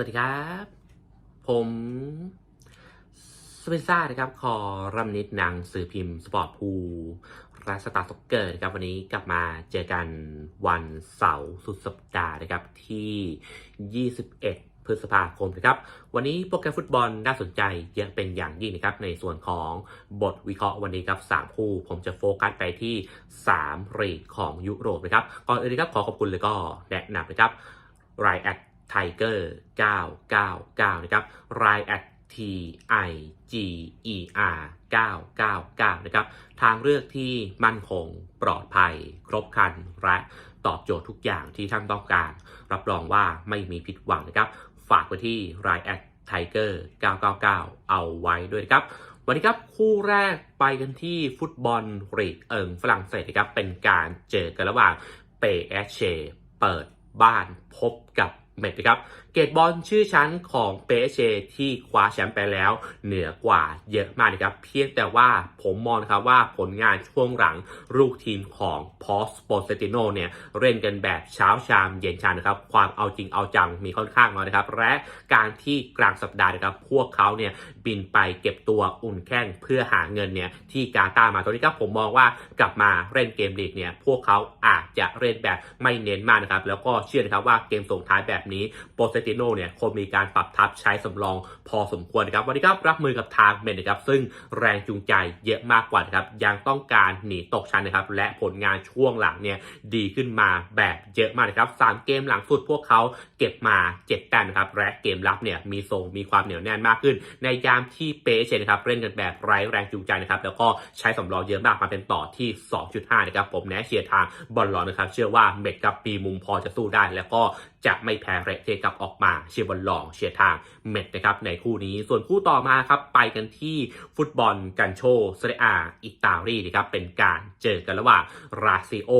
วัสดีครับ ผมสเปนซ่านะครับคอรัมนิดหนังสื่อพิมพ์ สปอร์ตพูและสตาร์ซ็อกเกอร์นะครับ วันนี้กลับมาเจอกันวันเสาร์สุดสัปดาห์นะครับ ที่ 21 พฤษภาคมนะครับ วันนี้โปรแกรมฟุตบอลน่าสนใจเยอะเป็นอย่างยิ่งนะครับ ในส่วนของบทวิเคราะห์วันนี้ครับ 3 คู่ ผมจะโฟกัสไปที่ 3 รีกของยุโรปนะครับ ก่อนอื่นนะครับขอขอบคุณเลยก็แนะนำนะครับรายแอด Tiger 999 นะครับ r i at T I G E R 999 นะครับ ทางเลือกที่มั่นคงปลอดภัย ครบครัน และตอบโจทย์ทุกอย่างที่ท่านต้องการ รับรองว่าไม่มีผิดหวังนะครับ ฝากไว้ที่ r i at Tiger 999 เอาไว้ด้วยครับ วันนี้ครับคู่แรกไปกันที่ฟุตบอลลีกเอิงฝรั่งเศสนะครับ เป็นการเจอกันระหว่างเปเอชเชเปิดบ้านพบกับ เมดนะครับ เกตบอลชื่อชั้นของเปเชที่คว้าแชมป์ไปแล้ว เหนือกว่าเยอะมากนะครับ เพียงแต่ว่าผมมองนะครับว่าผลงานช่วงหลังลูกทีมของพอสโปเซติโนเนี่ยเล่นกันแบบเช้าชามเย็นชามนะครับ ความเอาจริงเอาจังมีค่อนข้างน้อยนะครับ และการที่กลางสัปดาห์นะครับ พวกเขาเนี่ยบินไปเก็บตัวอุ่นแข้งเพื่อหาเงินเนี่ยที่กาตามาตอนนี้ครับผมมองว่ากลับมาเล่นเกมลีกเนี่ยพวกเขาอาจจะเล่นแบบไม่เน้นมากนะครับแล้วก็เชื่อนะครับว่าเกมส่งท้ายแบบนี้โปเซติโนเนี่ยคงมีการปรับทับใช้สำรองพอสมควรนะครับวันนี้ครับรับมือกับทางเมนนะครับซึ่งแรงจูงใจเยอะมากกว่านะครับยังต้องการหนีตกชั้นนะครับและผลงานช่วงหลังเนี่ยดีขึ้นมาแบบเยอะมากนะครับสามเกมหลังสุดพวกเขาเก็บมา7แต้มนะครับและเกมรับเนี่ยมีทรงมีความเหนียวแน่นมากขึ้น ในยามที่เปเชนะครับเล่นกันแบบไร้แรงจูงใจนะครับแล้วก็ใช้สำรองเยอะมากมาเป็นต่อที่ 2.5 นะครับผมแนะเชียร์ทางบอลลอนนะครับเชื่อว่าเมดกับปีมุมพอจะสู้ได้แล้วก็จะไม่แพ้เรเทกับออกมาเชียร์บอลลองเชียร์ทางเม็ดนะครับในคู่นี้ส่วนคู่ต่อมาครับไปกันที่ฟุตบอลกันโชเซเรียอาอิตาลีนะครับเป็นการเจอกันระหว่างราซิโอ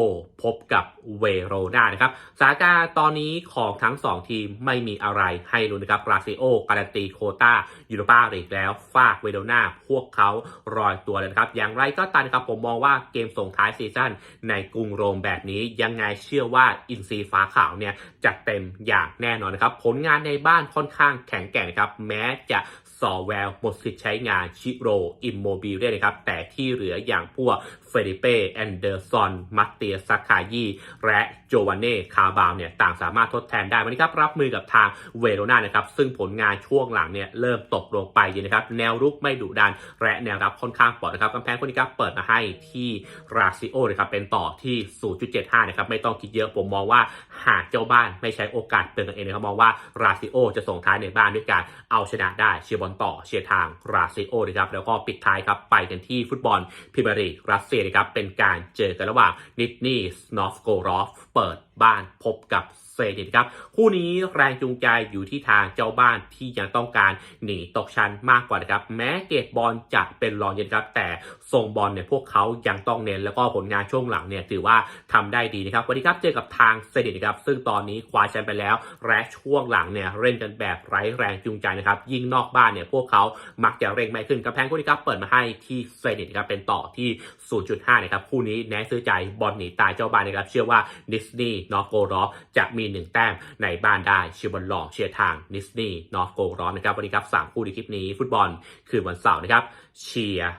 พบกับเวโรนานะครับสถานการณ์ตอนนี้ของทั้ง 2 ทีมไม่มีอะไรให้ลุ้นะครับราซิโอการันตีโคตายูโรปาลีกแล้วฝากเวโรนาพวกเขารอยตัวเลยนะครับอย่างไรก็ตามครับผมมองว่าเกมส่งท้ายซีซั่นในกรุงโรมแบบนี้ยังไงเชื่อว่าอินซีฟ้าขาวเนี่ยจะเต็มอย่างแน่นอนนะครับ ผลงานในบ้านค่อนข้างแข็งแกร่งครับ แม้จะสอแววหมดสิทธิ์ใช้งานชิโรอิมโมบิลได้นะครับ แต่ที่เหลืออย่างพวกเฟริเป้แอนเดอร์ซอนมัตเตียซักคายีและโจวานเน่คาบาวเนี่ยต่างสามารถทดแทนได้วันนี้ครับ รับมือกับทางเวโรนานะครับ ซึ่งผลงานช่วงหลังเนี่ยเริ่มตกลงไปเยนะครับ แนวรุกไม่ดุดัน และแนวรับค่อนข้างปลอดนะครับกำแพงคนนี้ครับเปิดมาให้ที่ราซิโอนะครับเป็นต่อที่ 0.75 นะครับไม่ต้องคิดเยอะผมมองว่าหากเจ้าบ้านไม่ใช้โอกาสเตือนกันเองนะครับมองว่าราซิโอจะส่งท้ายในบ้านด้วยการเอาชนะได้เชียร์บอลต่อเชียร์ทางราซิโอนะครับแล้วก็ปิดท้ายครับไปกันที่ฟุตบอลพรีเมียร์ลีกรัสเซียนะครับเป็นการเจอกันระหว่างนิดนีสนอฟโกรอฟเปิด บ้านพบกับเซนิตครับ คู่นี้แรงจูงใจอยู่ที่ทางเจ้าบ้านที่ยังต้องการหนีตกชั้นมากกว่านะครับ แม้เกตบอลจะเป็นรองเย็นครับ แต่ทรงบอลเนี่ยพวกเขายังต้องเน้นแล้วก็ผลงานช่วงหลังเนี่ยถือว่าทำได้ดีนะครับวันนี้ครับเจอกับทางเซนิตนะครับ ซึ่งตอนนี้คว้าแชมป์ไปแล้ว และช่วงหลังเนี่ยเล่นกันแบบไร้แรงจูงใจนะครับยิ่งนอกบ้านเนี่ยพวกเขามักจะเร่งไม่ขึ้นกำแพงคู่นี้ครับเปิดมาให้ที่เซนิตนะครับเป็นต่อที่ 0.5นะครับคู่นี้แนะซื้อใจบอลหนีตายเจ้าบ้านนะครับเชื่อว่าดิสนีย์นอโกรอฟจะมีหนึ่งแต้มในบ้านได้เชียร์บอลหลอกเชียร์ทางนิสนีย์นอโกรอฟนะครับวันนี้ครับสามคู่ในคลิปนี้ฟุตบอลคืนวันเสาร์นะครับเชียร์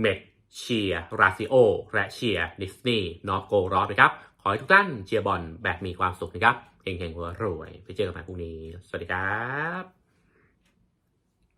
เมดเชียร์ราซิโอและเชียร์นิสนีย์นอโกรอฟนะครับขอให้ทุกท่านเชียร์บอลแบบมีความสุขนะครับเฮงๆรวยไปเจอกันใหม่พรุ่งนี้ สวัสดีครับ